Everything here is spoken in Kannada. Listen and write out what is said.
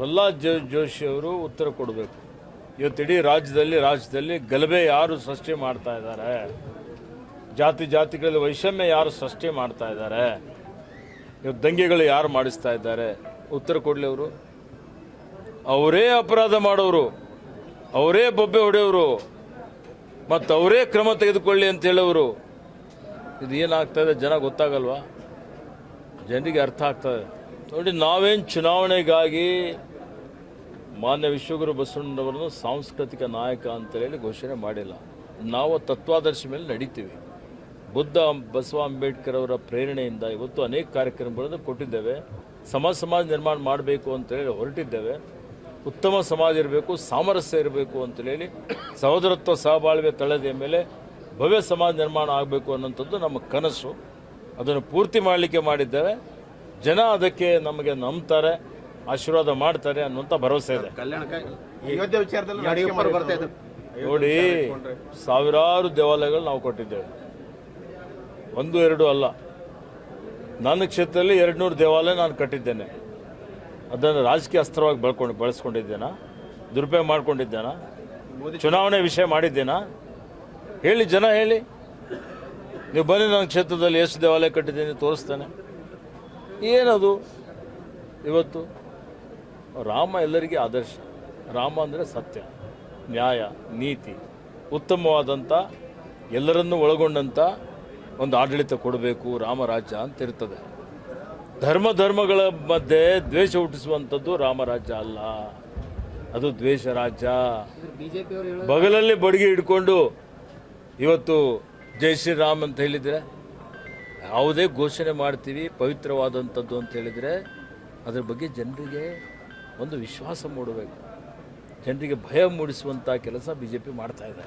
ಪ್ರಹ್ಲಾದ್ ಜೋ ಜೋಶಿ ಅವರು ಉತ್ತರ ಕೊಡಬೇಕು. ಇವತ್ತು ರಾಜ್ಯದಲ್ಲಿ ರಾಜ್ಯದಲ್ಲಿ ಗಲಭೆ ಯಾರು ಸೃಷ್ಟಿ ಮಾಡ್ತಾ ಇದ್ದಾರೆ? ಜಾತಿ ಜಾತಿಗಳಲ್ಲಿ ವೈಷಮ್ಯ ಯಾರು ಸೃಷ್ಟಿ ಮಾಡ್ತಾ ಇದ್ದಾರೆ? ಇವತ್ತು ದಂಗೆಗಳು ಯಾರು ಮಾಡಿಸ್ತಾ ಇದ್ದಾರೆ? ಉತ್ತರ ಕೊಡಲಿ ಅವರು. ಅವರೇ ಅಪರಾಧ ಮಾಡೋರು. ಅವರೇ ಬೊಬ್ಬೆ ಹೊಡೆಯವರು ಮತ್ತು ಅವರೇ ಕ್ರಮ ತೆಗೆದುಕೊಳ್ಳಿ ಅಂತ ಹೇಳೋರು. ಇದು ಏನಾಗ್ತಾ ಇದೆ ಜನ ಗೊತ್ತಾಗಲ್ವಾ? ಜನರಿಗೆ ಅರ್ಥ ಆಗ್ತದೆ ನೋಡಿ, ನಾವೇನು ಚುನಾವಣೆಗಾಗಿ ಮಾನ್ಯ ವಿಶ್ವಗುರು ಬಸವಣ್ಣನವರನ್ನು ಸಾಂಸ್ಕೃತಿಕ ನಾಯಕ ಅಂತ ಹೇಳಿ ಘೋಷಣೆ ಮಾಡಿಲ್ಲ. ನಾವು ತತ್ವಾದರ್ಶ ಮೇಲೆ ನಡೀತೀವಿ. ಬುದ್ಧ, ಬಸವ ಅಂಬೇಡ್ಕರ್ ಅವರ ಪ್ರೇರಣೆಯಿಂದ ಇವತ್ತು ಅನೇಕ ಕಾರ್ಯಕ್ರಮಗಳನ್ನು ಕೊಟ್ಟಿದ್ದೇವೆ. ಸಮಾಜ ಸಮಾಜ ನಿರ್ಮಾಣ ಮಾಡಬೇಕು ಅಂತೇಳಿ ಹೊರಟಿದ್ದೇವೆ. ಉತ್ತಮ ಸಮಾಜ ಇರಬೇಕು, ಸಾಮರಸ್ಯ ಇರಬೇಕು ಅಂತೇಳಿ ಸಹೋದರತ್ವ ಸಹಬಾಳ್ವೆ ತಳೆದ ಮೇಲೆ ಭವ್ಯ ಸಮಾಜ ನಿರ್ಮಾಣ ಆಗಬೇಕು ಅನ್ನೋಂಥದ್ದು ನಮ್ಮ ಕನಸು. ಅದನ್ನು ಪೂರ್ತಿ ಮಾಡಲಿಕ್ಕೆ ಮಾಡಿದ್ದೇವೆ. ಜನ ಅದಕ್ಕೆ ನಮಗೆ ನಂಬ್ತಾರೆ. ಆಶೀರ್ವಾದ ಮಾಡ್ತಾರೆ ಅನ್ನುವಂಥ ಭರವಸೆ ಇದೆ. ಅಯೋಧ್ಯೆ ವಿಚಾರದಲ್ಲಿ ನೋಡಿ ಸಾವಿರಾರು ದೇವಾಲಯಗಳು ನಾವು ಕೊಟ್ಟಿದ್ದೇವೆ. ಒಂದು ಎರಡು ಅಲ್ಲ. ನನ್ನ ಕ್ಷೇತ್ರದಲ್ಲಿ ಎರಡು ನೂರು ದೇವಾಲಯ ನಾನು ಕಟ್ಟಿದ್ದೇನೆ. ಅದನ್ನು ರಾಜಕೀಯ ಅಸ್ತ್ರವಾಗಿ ಬಳ್ಕೊಂಡು ಬಳಸ್ಕೊಂಡಿದ್ದೇನಾ? ದುರುಪಯೋಗ ಮಾಡ್ಕೊಂಡಿದ್ದೇನಾ? ಚುನಾವಣೆ ವಿಷಯ ಮಾಡಿದ್ದೇನಾ? ಹೇಳಿ ಜನ ಹೇಳಿ. ನೀವು ಬನ್ನಿ ನನ್ನ ಕ್ಷೇತ್ರದಲ್ಲಿ ಎಷ್ಟು ದೇವಾಲಯ ಕಟ್ಟಿದ್ದೀನಿ ತೋರಿಸ್ತೇನೆ. ಏನದು? ಇವತ್ತು ರಾಮ ಎಲ್ಲರಿಗೆ ಆದರ್ಶ. ರಾಮ ಅಂದರೆ ಸತ್ಯ, ನ್ಯಾಯ, ನೀತಿ ಉತ್ತಮವಾದಂಥ ಎಲ್ಲರನ್ನೂ ಒಳಗೊಂಡಂಥ ಒಂದು ಆಡಳಿತ ಕೊಡಬೇಕು ರಾಮರಾಜ್ಯ ಅಂತ ಇರ್ತದೆ. ಧರ್ಮ ಧರ್ಮಗಳ ಮಧ್ಯೆ ದ್ವೇಷ ಹುಟ್ಟಿಸುವಂಥದ್ದು ರಾಮರಾಜ್ಯ ಅಲ್ಲ. ಅದು ದ್ವೇಷ ರಾಜ್ಯ. ಬಗಲಲ್ಲಿ ಬಡಿಗೆ ಹಿಡ್ಕೊಂಡು ಇವತ್ತು ಜೈ ಶ್ರೀರಾಮ್ ಅಂತ ಹೇಳಿದರೆ, ಯಾವುದೇ ಘೋಷಣೆ ಮಾಡ್ತೀವಿ ಪವಿತ್ರವಾದಂಥದ್ದು ಅಂತ ಹೇಳಿದರೆ, ಅದ್ರ ಬಗ್ಗೆ ಜನರಿಗೆ ಒಂದು ವಿಶ್ವಾಸ ಮೂಡಬೇಕು. ಜನರಿಗೆ ಭಯ ಮೂಡಿಸುವಂಥ ಕೆಲಸ ಬಿ ಜೆ ಪಿ ಮಾಡ್ತಾ ಇದೆ